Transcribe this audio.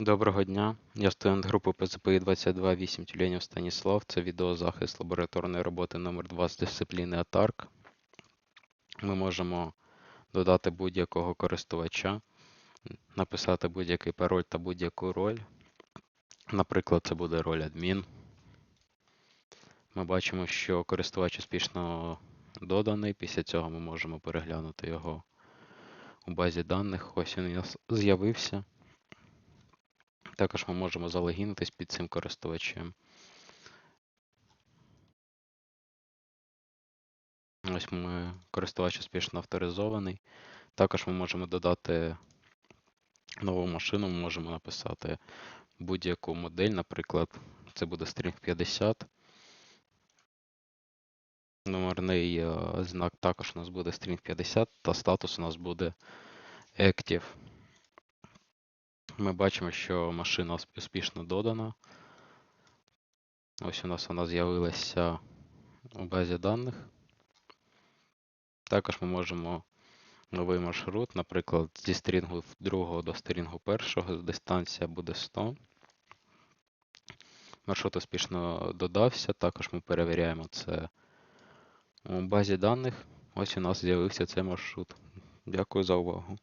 Доброго дня. Я студент групи ПЗПІ 228 Тюленів Станіслав. Це відеозахист лабораторної роботи номер 2 з дисципліни АТАРК. Ми можемо додати будь-якого користувача, написати будь-який пароль та будь-яку роль. Наприклад, це буде роль адмін. Ми бачимо, що користувач успішно доданий. Після цього ми можемо переглянути його у базі даних. Ось він з'явився. Також ми можемо залогінитись під цим користувачем. Ось ми користувач успішно авторизований. Також ми можемо додати нову машину, ми можемо написати будь-яку модель, наприклад, це буде стрінг 50. Номерний е, знак також у нас буде string 50 та статус у нас буде active. Ми бачимо, що машина успішно додана. Ось у нас вона з'явилася у базі даних. Також ми можемо новий маршрут, наприклад, зі стрінгу 2 до стрінгу 1, дистанція буде 100. Маршрут успішно додався, також ми перевіряємо це у базі даних. Ось у нас з'явився цей маршрут. Дякую за увагу.